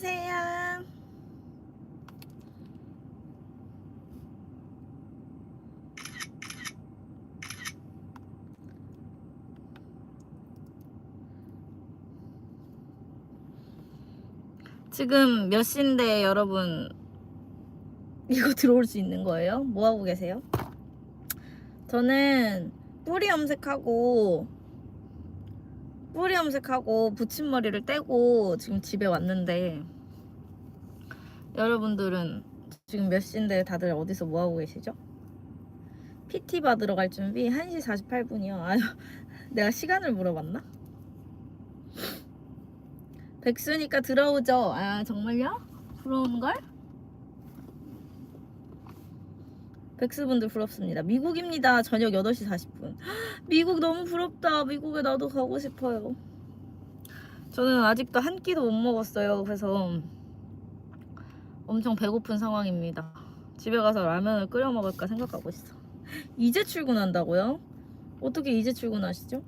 안녕하세요. 지금 몇 시인데 여러분 이거 들어올 수 있는 거예요? 뭐 하고 계세요? 저는 뿌리 염색하고 뿌리 염색하고 붙임머리를 떼고 지금 집에 왔는데 여러분들은 지금 몇 시인데 다들 어디서 뭐 하고 계시죠? PT 받으러 갈 준비 1시 48분이요. 아유, 내가 시간을 물어봤나? 백수니까 들어오죠. 아, 정말요? 부러운 걸? 백수분들 부럽습니다. 미국입니다. 저녁 8시 40분. 미국 너무 부럽다. 미국에 나도 가고 싶어요. 저는 아직도 한 끼도 못 먹었어요. 그래서 엄청 배고픈 상황입니다. 집에 가서 라면을 끓여 먹을까 생각하고 있어. 이제 출근한다고요? 어떻게 이제 출근하시죠?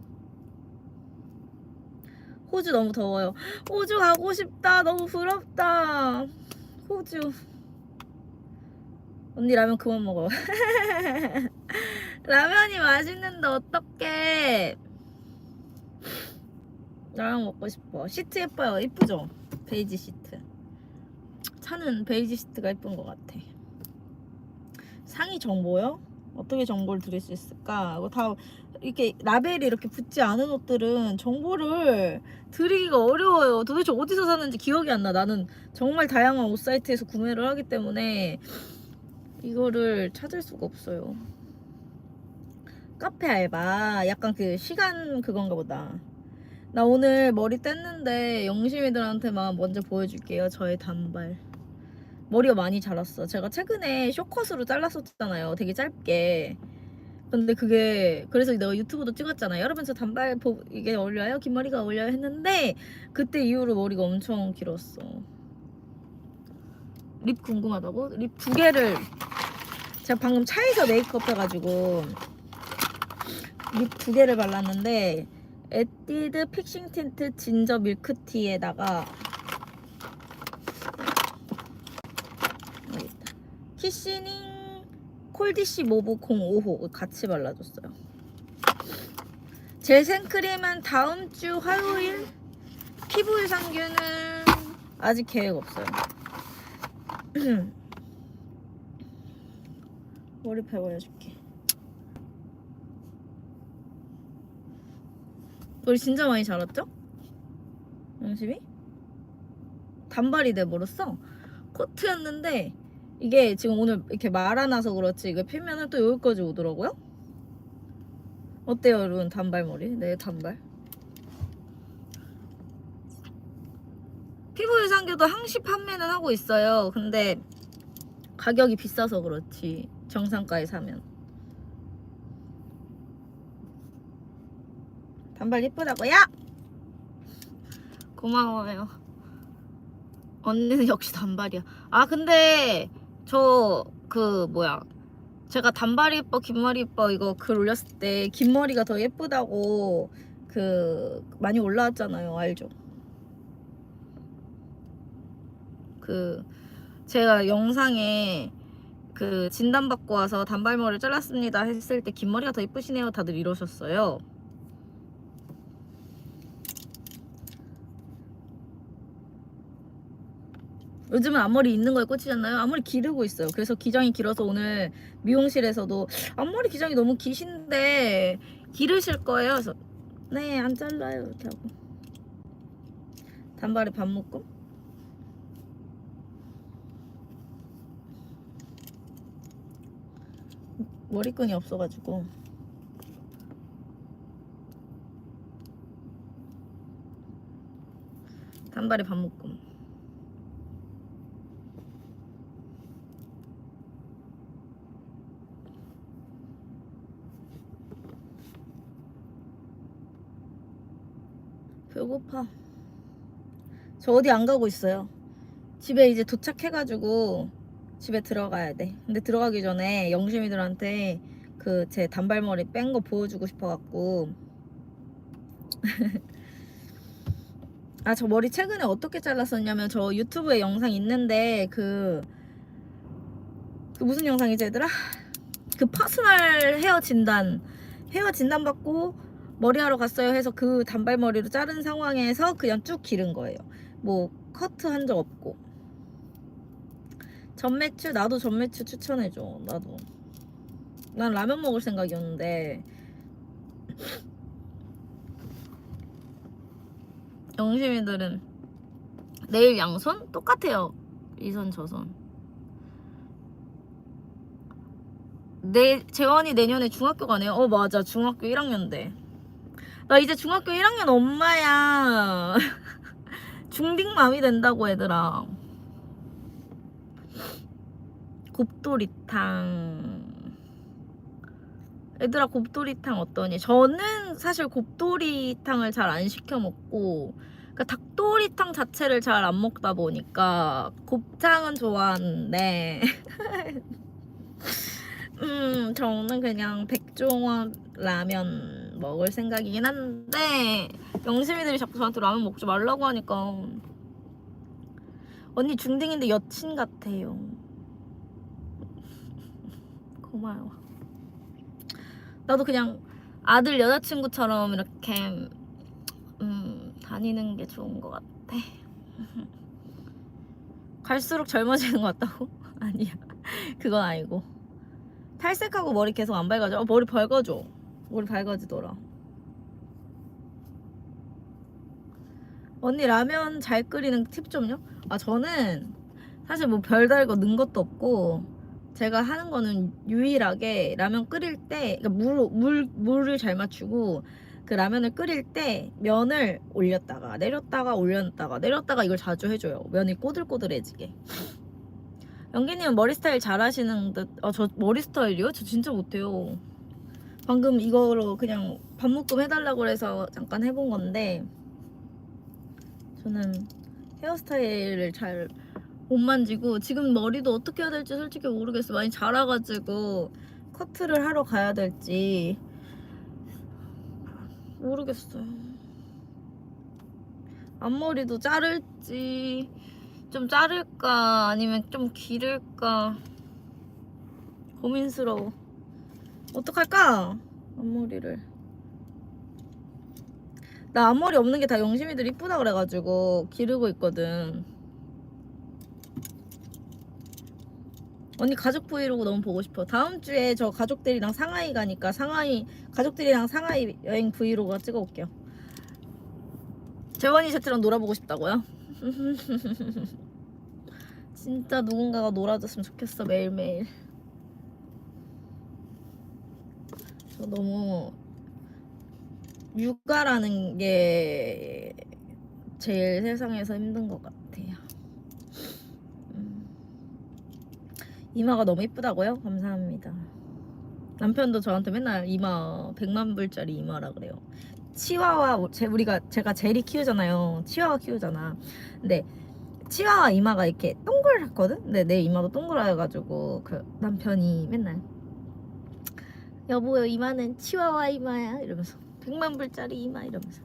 호주 너무 더워요. 호주 가고 싶다. 너무 부럽다. 호주. 언니 라면 그만 먹어. 라면이 맛있는데 어떡해. 라면 먹고 싶어. 시트 예뻐요. 이쁘죠? 베이지 시트. 차는 베이지 시트가 예쁜 것 같아. 상의 정보요? 어떻게 정보를 드릴 수 있을까? 이거 다 이렇게 라벨이 이렇게 붙지 않은 옷들은 정보를 드리기가 어려워요. 도대체 어디서 샀는지 기억이 안 나. 나는 정말 다양한 옷 사이트에서 구매를 하기 때문에 이거를 찾을 수가 없어요. 카페 알바 약간 그 시간 그건가 보다. 나 오늘 머리 뗐는데 영심이들한테만 먼저 보여줄게요. 저의 단발. 머리가 많이 자랐어. 제가 최근에 쇼컷으로 잘랐었잖아요. 되게 짧게. 근데 그게 그래서 내가 유튜브도 찍었잖아요. 여러분 저 단발 보, 이게 어울려요? 긴 머리가 어울려요? 했는데 그때 이후로 머리가 엄청 길었어. 립 궁금하다고? 립 두 개를 제가 방금 차에서 메이크업 해가지고 립 두 개를 발랐는데 에뛰드 픽싱 틴트 진저 밀크티에다가. 키시닝 콜디시 모브 05호 같이 발라줬어요. 젤 생크림은 다음 주 화요일 피부 유산균은 아직 계획 없어요. 머리 배워줄게. 머리 진짜 많이 자랐죠? 영심이? 단발이 돼버렸어. 코트였는데 이게 지금 오늘 이렇게 말아놔서 그렇지 이거 피면은 또 여기까지 오더라고요. 어때요 여러분 단발머리? 네 단발. 피부 유산균도 항시 판매는 하고 있어요. 근데 가격이 비싸서 그렇지 정상가에 사면. 단발 예쁘다고요? 고마워요. 언니는 역시 단발이야. 아 근데 저 그 뭐야 제가 단발이 예뻐 긴 머리 예뻐 이거 글 올렸을 때 긴 머리가 더 예쁘다고 그 많이 올라왔잖아요. 알죠? 그 제가 영상에 그 진단 받고 와서 단발머리를 잘랐습니다 했을 때 긴 머리가 더 예쁘시네요. 다들 이러셨어요. 요즘은 앞머리 있는 거에 꽂히잖아요. 앞머리 기르고 있어요. 그래서 기장이 길어서 오늘 미용실에서도 앞머리 기장이 너무 기신데 기르실 거예요. 그래서 네, 안 잘라요. 이렇게 하고. 단발에 밥 묶음? 머리끈이 없어가지고 단발에 밥 묶음. 배고파. 저 어디 안 가고 있어요. 집에 이제 도착해가지고 집에 들어가야 돼. 근데 들어가기 전에 영심이들한테 그 제 단발머리 뺀 거 보여주고 싶어갖고 아 저 머리 최근에 어떻게 잘랐었냐면 저 유튜브에 영상 있는데 그, 그 무슨 영상이지 얘들아? 그 퍼스널 헤어 진단 헤어 진단 받고 머리하러 갔어요 해서 그 단발머리로 자른 상황에서 그냥 쭉 기른 거예요. 뭐 커트 한 적 없고 전매추 나도 전매추 추천해줘 나도. 난 라면 먹을 생각이었는데. 영심이들은 내일 양손? 똑같아요. 이선 저선. 내 재원이 내년에 중학교 가네요. 어 맞아. 중학교 1학년 돼나 이제 중학교 1학년 엄마야. 중딩맘이 된다고 얘들아 곱돌이탕. 얘들아 곱돌이탕 어떠니? 저는 사실 곱돌이탕을 잘 안 시켜 먹고 그러니까 닭도리탕 자체를 잘 안 먹다 보니까 곱창은 좋아하는데 음 저는 그냥 백종원 라면 먹을 생각이긴 한데 영심이들이 자꾸 저한테 라면 먹지 말라고 하니까. 언니 중딩인데 여친 같아요 고마워 나도 그냥 아들 여자친구처럼 이렇게 음, 다니는 게 좋은 것 같아. 갈수록 젊어지는 것 같다고? 아니야. 그건 아니고. 탈색하고 머리 계속 안 밝아져. 어, 머리 밝아져. 머리 밝아지더라. 언니 라면 잘 끓이는 팁 좀요? 아 저는 사실 뭐 별다르고 는 것도 없고 제가 하는 거는 유일하게 라면 끓일 때 그러니까 물, 물, 물을 잘 맞추고 그 라면을 끓일 때 면을 올렸다가 내렸다가 올렸다가 내렸다가 이걸 자주 해줘요. 면이 꼬들꼬들해지게. 연기님은 머리 스타일 잘 하시는 듯 아 저 머리 스타일이요? 저 진짜 못해요. 방금 이거로 그냥 반묶음 해달라고 해서 잠깐 해본 건데 저는 헤어스타일을 잘 못 만지고 지금 머리도 어떻게 해야 될지 솔직히 모르겠어. 많이 자라가지고 커트를 하러 가야 될지 모르겠어요. 앞머리도 자를지 좀 자를까 아니면 좀 기를까 고민스러워. 어떡할까? 앞머리를. 나 앞머리 없는 게 다 영심이들 이쁘다 그래가지고 기르고 있거든 언니 가족 브이로그 너무 보고 싶어. 다음 주에 저 가족들이랑 상하이 가니까 상하이 가족들이랑 상하이 여행 브이로그 찍어 올게요. 재원이 셔츠랑 놀아보고 싶다고요? 진짜 누군가가 놀아줬으면 좋겠어 매일매일. 저 너무 육아라는 게 제일 세상에서 힘든 것 같아요. 음. 이마가 너무 이쁘다고요? 감사합니다. 남편도 저한테 맨날 이마 100만 불짜리 이마라 그래요. 치와와 제 우리가 제가 제리 키우잖아요. 치와와 키우잖아. 근데 치와와 이마가 이렇게 동그랗거든. 근데 내 이마도 동그라가지고 그 남편이 맨날 여보 이마는 치와와 이마야 이러면서 100만 불짜리 이마 이러면서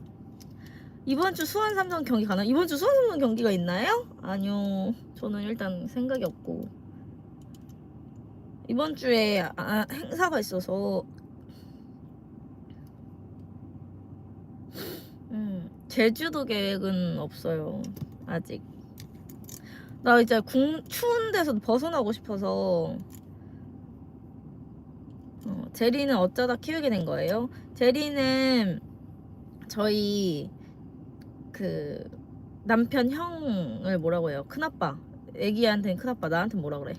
이번 주 수원 삼성 경기 가나? 이번 주 수원 삼성 경기가 있나요? 아니요. 저는 일단 생각이 없고 이번 주에 아, 행사가 있어서 음, 제주도 계획은 없어요. 아직. 나 이제 궁, 추운 데서 벗어나고 싶어서 어, 제리는 어쩌다 키우게 된 거예요? 제리는 저희 그 남편 형을 뭐라고 해요? 큰아빠. 애기한테는 큰아빠, 나한테는 뭐라 그래?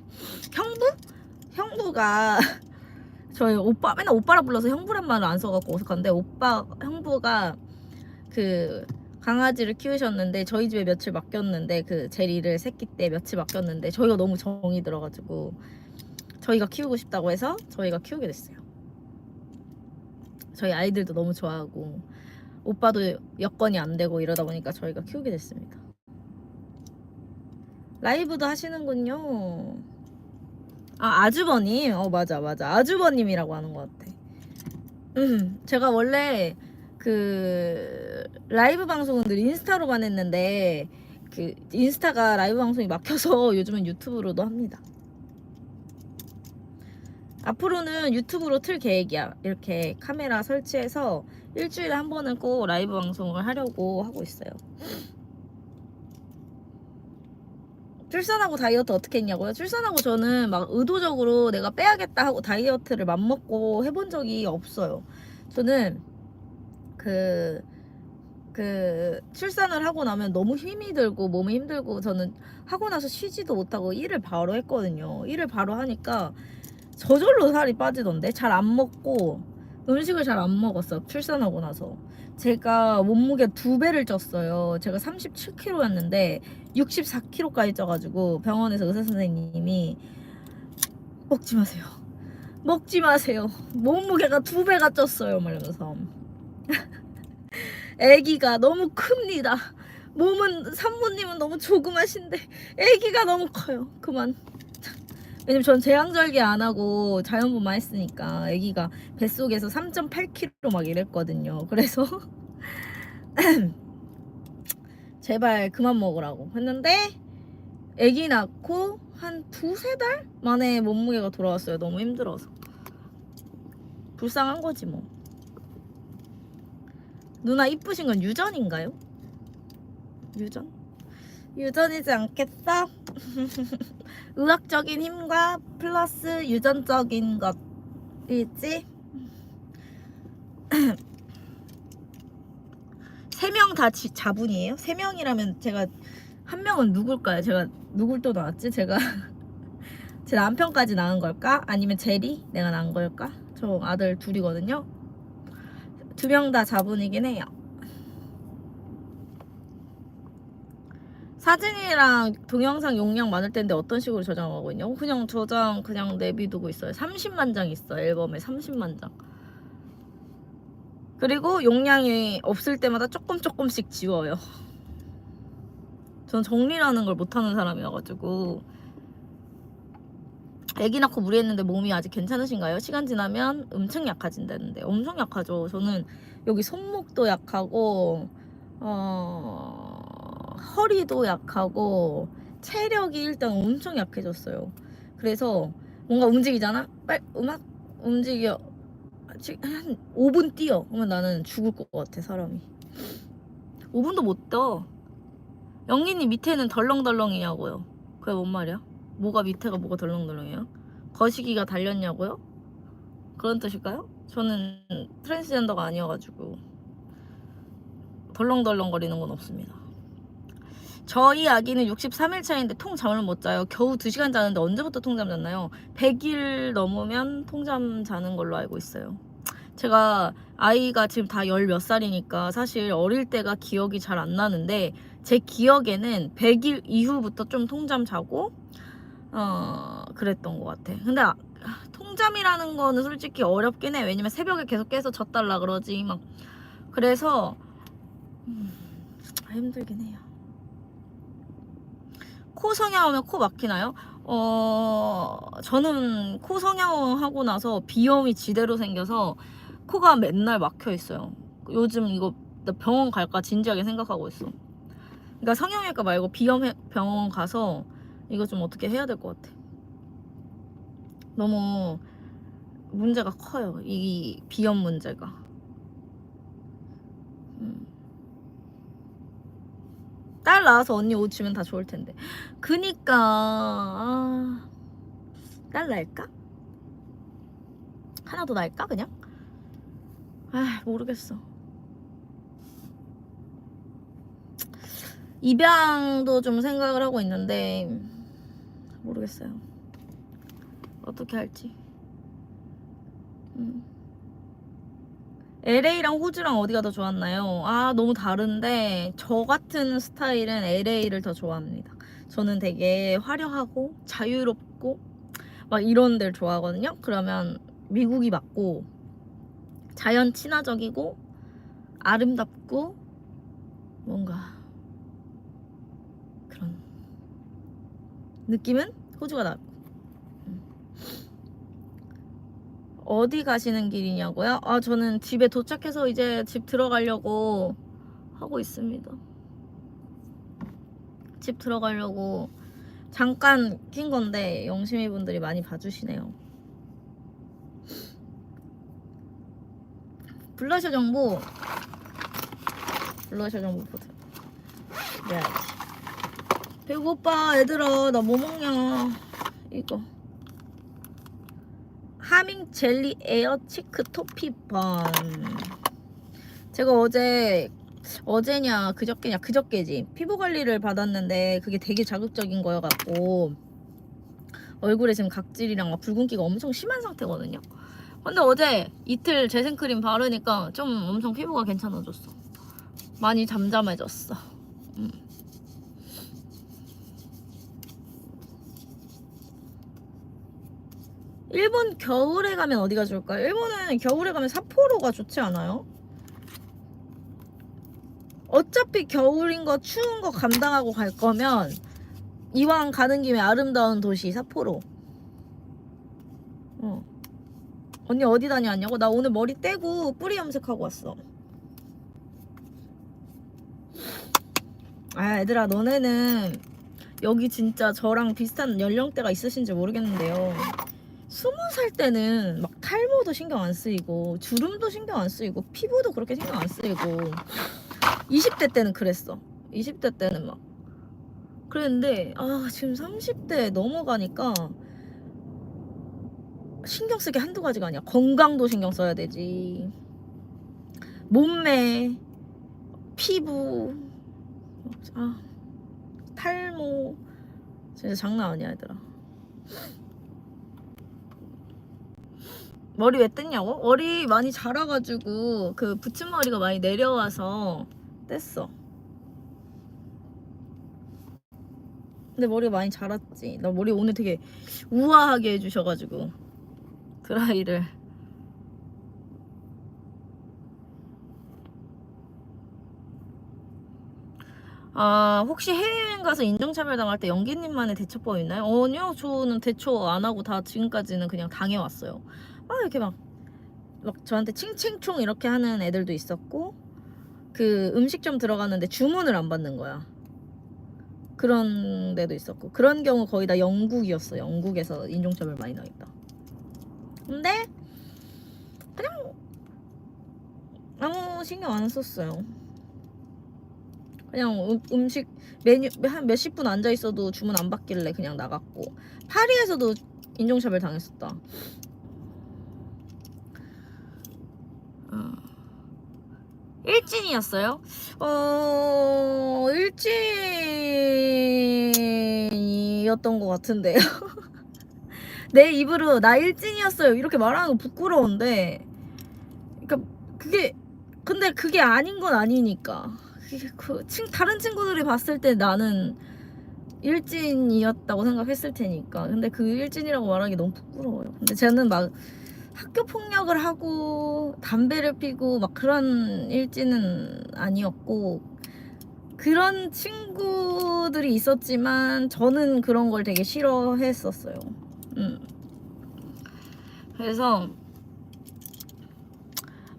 형부? 형부가 저희 오빠 맨날 오빠라 불러서 형부란 말을 안 써갖고 어색한데 오빠 형부가 그 강아지를 키우셨는데 저희 집에 며칠 맡겼는데 그 제리를 새끼 때 며칠 맡겼는데 저희가 너무 정이 들어가지고 저희가 키우고 싶다고 해서 저희가 키우게 됐어요. 저희 아이들도 너무 좋아하고 오빠도 여건이 안 되고 이러다 보니까 저희가 키우게 됐습니다. 라이브도 하시는군요. 아 아주버님 어 맞아 맞아 아주버님이라고 하는 것 같아 음 제가 원래 그 라이브 방송은 늘 인스타로만 했는데 그 인스타가 라이브 방송이 막혀서 요즘은 유튜브로도 합니다. 앞으로는 유튜브로 틀 계획이야. 이렇게 카메라 설치해서 일주일에 한 번은 꼭 라이브 방송을 하려고 하고 있어요. 출산하고 다이어트 어떻게 했냐고요? 출산하고 저는 막 의도적으로 내가 빼야겠다 하고 다이어트를 맘먹고 해본 적이 없어요. 저는 그, 그, 출산을 하고 나면 너무 힘이 들고 몸이 힘들고 저는 하고 나서 쉬지도 못하고 일을 바로 했거든요. 일을 바로 하니까 저절로 살이 빠지던데? 잘 안 먹고 음식을 잘 안 먹었어. 출산하고 나서. 제가 몸무게 두 배를 쪘어요. 제가 37kg였는데 64kg까지 쪄가지고 병원에서 의사 선생님이 먹지 마세요. 먹지 마세요. 몸무게가 두 배가 쪘어요. 말면서 아기가 너무 큽니다. 몸은 산모님은 너무 조그마신데 아기가 너무 커요. 그만. 왜냐면 전 제왕절개 안 하고 자연분만 했으니까 아기가 뱃속에서 3.8kg 막 이랬거든요. 그래서 제발 그만 먹으라고 했는데 아기 낳고 한 두세 달 만에 몸무게가 돌아왔어요. 너무 힘들어서. 불쌍한 거지 뭐. 누나 이쁘신 건 유전인가요? 유전? 유전이지 않겠어? 의학적인 힘과 플러스 유전적인 것이지. 세 명 다 자분이에요? 세 명이라면 제가 한 명은 누굴까요? 제가 누굴 또 낳았지? 제가 제 남편까지 낳은 걸까? 아니면 제리 내가 낳은 걸까? 저 아들 둘이거든요. 두 명 다 자분이긴 해요. 사진이랑 동영상 용량 많을 텐데 어떤 식으로 저장하고 있냐고? 그냥 저장 그냥 내비두고 있어요. 30만 장 있어 앨범에 30만 장. 그리고 용량이 없을 때마다 조금 조금씩 지워요. 전 정리라는 걸 못하는 사람이어가지고 아기 낳고 무리했는데 몸이 아직 괜찮으신가요? 시간 지나면 엄청 약해진다는데 엄청 약하죠. 저는 여기 손목도 약하고 어... 허리도 약하고 체력이 일단 엄청 약해졌어요. 그래서 뭔가 움직이잖아? 빨 음악 움직여 한 5분 뛰어. 그러면 나는 죽을 것 같아 사람이. 5분도 못 떠. 영린이 밑에는 덜렁덜렁이냐고요. 그게 뭔 말이야? 뭐가 밑에가 뭐가 덜렁덜렁해요? 거시기가 달렸냐고요? 그런 뜻일까요? 저는 트랜스젠더가 아니어가지고 덜렁덜렁거리는 건 없습니다. 저희 아기는 63일 차인데 통 잠을 못 자요. 겨우 2시간 자는데 언제부터 통잠 잤나요? 100일 넘으면 통잠 자는 걸로 알고 있어요. 제가 아이가 지금 다 열 몇 살이니까 사실 어릴 때가 기억이 잘 안 나는데 제 기억에는 100일 이후부터 좀 통잠 자고 어 그랬던 것 같아. 근데 아, 통잠이라는 거는 솔직히 어렵긴 해. 왜냐면 새벽에 계속 깨서 젖달라 그러지 막 그래서 음, 힘들긴 해요. 코 성형하면 코 막히나요? 어, 저는 코 성형하고 나서 비염이 지대로 생겨서 코가 맨날 막혀 있어요. 요즘 이거 나 병원 갈까 진지하게 생각하고 있어. 그러니까 성형외과 말고 비염 병원 가서 이거 좀 어떻게 해야 될 것 같아. 너무 문제가 커요. 이 비염 문제가. 딸 낳아서 언니 옷 주면 다 좋을 텐데. 그니까 아, 딸 낳을까? 하나 더 낳을까 그냥? 아 모르겠어. 입양도 좀 생각을 하고 있는데 모르겠어요. 어떻게 할지. 음. LA랑 호주랑 어디가 더 좋았나요? 아, 너무 다른데, 저 같은 스타일은 LA를 더 좋아합니다. 저는 되게 화려하고, 자유롭고, 막 이런 데를 좋아하거든요? 그러면 미국이 맞고, 자연 친화적이고, 아름답고, 뭔가, 그런 느낌은 호주가 낫고. 어디 가시는 길이냐고요? 아, 저는 집에 도착해서 이제 집 들어가려고 하고 있습니다. 집 들어가려고 잠깐 킨 건데 영심이 분들이 많이 봐주시네요. 블러셔 정보 블러셔 정보 보세요. 그래야지. 배고파 얘들아 나 뭐 먹냐 이거 하밍 젤리 에어 치크 토피번. 제가 어제 어제냐 그저께냐 그저께지. 피부 관리를 받았는데 그게 되게 자극적인 거여 갖고 얼굴에 지금 각질이랑 막 붉은기가 엄청 심한 상태거든요. 근데 어제 이틀 재생크림 바르니까 좀 엄청 피부가 괜찮아졌어. 많이 잠잠해졌어. 음. 일본 겨울에 가면 어디가 좋을까요? 일본은 겨울에 가면 삿포로가 좋지 않아요? 어차피 겨울인 거 추운 거 감당하고 갈 거면 이왕 가는 김에 아름다운 도시 삿포로. 어. 언니 어디 다녀왔냐고? 나 오늘 머리 떼고 뿌리 염색하고 왔어. 아 얘들아 너네는 여기 진짜 저랑 비슷한 연령대가 있으신지 모르겠는데요. 스무 살 때는 막 탈모도 신경 안 쓰이고 주름도 신경 안 쓰이고 피부도 그렇게 신경 안 쓰이고 20대 때는 그랬어. 20대 때는 막 그랬는데 아 지금 30대 넘어가니까 신경 쓰기 한두 가지가 아니야. 건강도 신경 써야 되지. 몸매, 피부, 아 탈모 진짜 장난 아니야 얘들아. 머리 왜 뗐냐고? 머리 많이 자라가지고 그 붙임머리가 많이 내려와서 뗐어. 근데 머리가 많이 자랐지. 나 머리 오늘 되게 우아하게 해주셔가지고 드라이를. 아 혹시 해외여행 가서 인종차별 당할 때 연기님만의 대처법 있나요? 아니요 저는 대처 안 하고 다 지금까지는 그냥 당해왔어요. 막 이렇게 막, 막 저한테 칭칭총 이렇게 하는 애들도 있었고 그 음식점 들어갔는데 주문을 안 받는 거야. 그런 데도 있었고 그런 경우 거의 다 영국이었어. 영국에서 인종차별 많이 나있다. 근데 그냥 아무 신경 안 썼어요. 그냥 음, 음식 메뉴 한 몇십 분 앉아 있어도 주문 안 받길래 그냥 나갔고 파리에서도 인종차별 당했었다. 일진이었어요? 어 일진이었던 것 같은데요. 내 입으로 나 일진이었어요 이렇게 말하는 거 부끄러운데, 그러니까 그게 근데 그게 아닌 건 아니니까. 그 친, 다른 친구들이 봤을 때 나는 일진이었다고 생각했을 테니까. 근데 그 일진이라고 말하기 너무 부끄러워요. 근데 쟤는 막 학교 폭력을 하고 담배를 피고 막 그런 일진은 아니었고 그런 친구들이 있었지만 저는 그런 걸 되게 싫어했었어요. 음. 그래서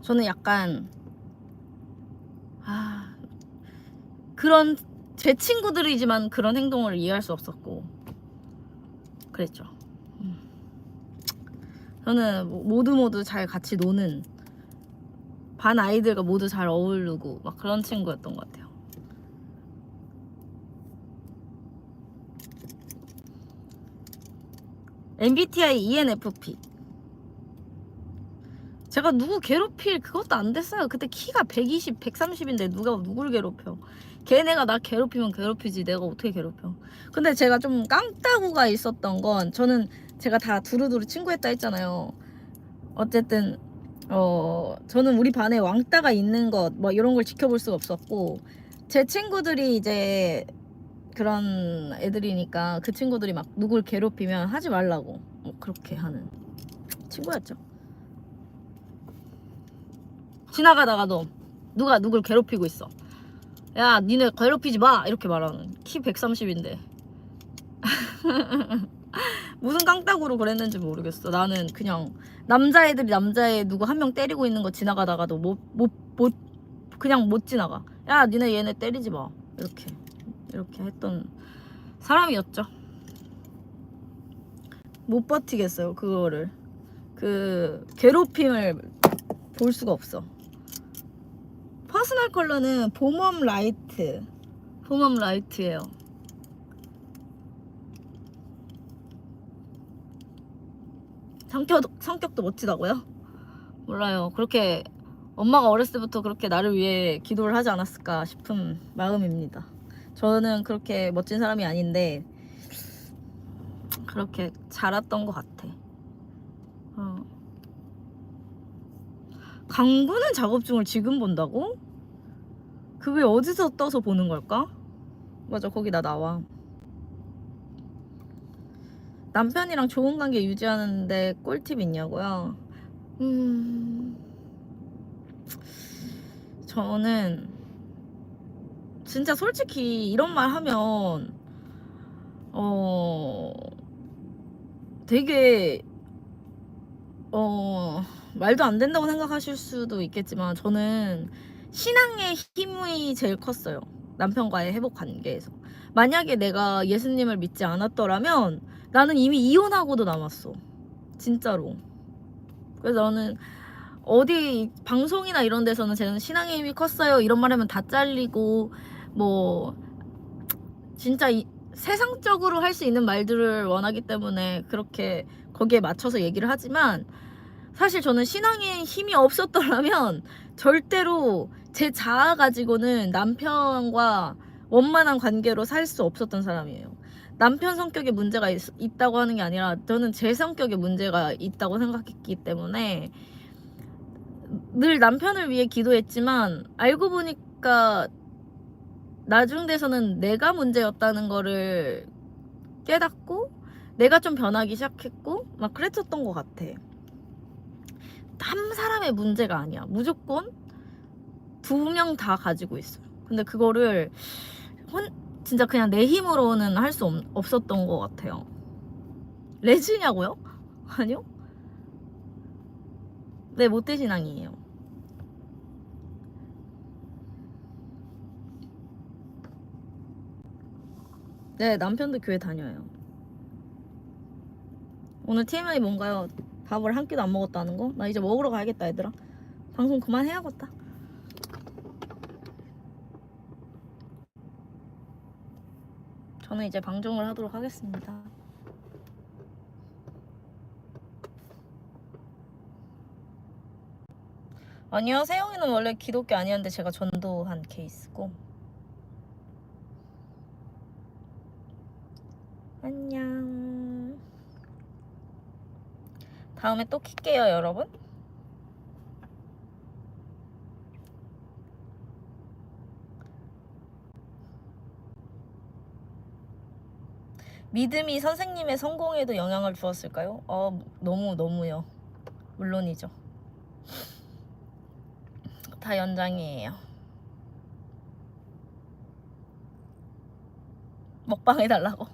저는 약간 아 그런 제 친구들이지만 그런 행동을 이해할 수 없었고 그랬죠. 음. 저는 뭐 모두 모두 잘 같이 노는 반 아이들과 모두 잘 어울리고 막 그런 친구였던 것 같아요. MBTI ENFP. 제가 누구 괴롭힐 그것도 안 됐어요. 그때 키가 120, 130인데 누가 누굴 괴롭혀. 걔네가 나 괴롭히면 괴롭히지 내가 어떻게 괴롭혀. 근데 제가 좀 깡따구가 있었던 건 저는 제가 다 두루두루 친구했다 했잖아요. 어쨌든 어 저는 우리 반에 왕따가 있는 것 뭐 이런 걸 지켜볼 수가 없었고 제 친구들이 이제 그런 애들이니까 그 친구들이 막 누굴 괴롭히면 하지 말라고 뭐 그렇게 하는 친구였죠. 지나가다가도 누가 누굴 괴롭히고 있어. 야, 니네 괴롭히지 마! 이렇게 말하는. 키 130인데. 무슨 깡따구로 그랬는지 모르겠어. 나는 그냥 남자애들이 남자애 누구 한 명 때리고 있는 거 지나가다가도 못, 못, 못 그냥 못 지나가. 야, 니네 얘네 때리지 마. 이렇게 이렇게 했던 사람이었죠. 못 버티겠어요 그거를 그 괴롭힘을 볼 수가 없어. 퍼스널 컬러는 봄웜 라이트, 봄웜 라이트예요. 성격 성격도 멋지다고요? 몰라요. 그렇게 엄마가 어렸을 때부터 그렇게 나를 위해 기도를 하지 않았을까 싶은 마음입니다. 저는 그렇게 멋진 사람이 아닌데 그렇게 자랐던 것 같아. 어. 강구는 작업 중을 지금 본다고? 그게 어디서 떠서 보는 걸까? 맞아, 거기 나 나와. 남편이랑 좋은 관계 유지하는데 꿀팁 있냐고요? 음. 저는 진짜 솔직히 이런 말 하면 어 되게 어 말도 안 된다고 생각하실 수도 있겠지만 저는 신앙의 힘이 제일 컸어요. 남편과의 회복 관계에서. 만약에 내가 예수님을 믿지 않았더라면 나는 이미 이혼하고도 남았어. 진짜로. 그래서 저는 어디 방송이나 이런 데서는 저는 신앙의 힘이 컸어요. 이런 말 하면 다 잘리고 뭐 진짜 이, 세상적으로 할 수 있는 말들을 원하기 때문에 그렇게 거기에 맞춰서 얘기를 하지만 사실 저는 신앙의 힘이 없었더라면 절대로 제 자아 가지고는 남편과 원만한 관계로 살 수 없었던 사람이에요. 남편 성격에 문제가 있, 있다고 하는 게 아니라 저는 제 성격에 문제가 있다고 생각했기 때문에 늘 남편을 위해 기도했지만 알고 보니까 나중 돼서는 내가 문제였다는 거를 깨닫고 내가 좀 변하기 시작했고 막 그랬었던 것 같아. 한 사람의 문제가 아니야. 무조건 두 명 다 가지고 있어요. 근데 그거를 혼, 진짜 그냥 내 힘으로는 할 수 없었던 것 같아요. 레즈냐고요? 아니요? 네, 모태신앙이에요. 네, 남편도 교회 다녀요. 오늘 TMI 뭔가요? 밥을 한 끼도 안 먹었다는 거? 나 이제 먹으러 가야겠다, 얘들아. 방송 그만해야겠다. 저는 이제 방종을 하도록 하겠습니다. 아니요, 세영이는 원래 기독교 아니었는데 제가 전도한 케이스고. 안녕. 다음에 또 킬게요, 여러분. 믿음이 선생님의 성공에도 영향을 주었을까요? 어, 너무 너무요. 물론이죠. 다 연장이에요. 먹방 해달라고.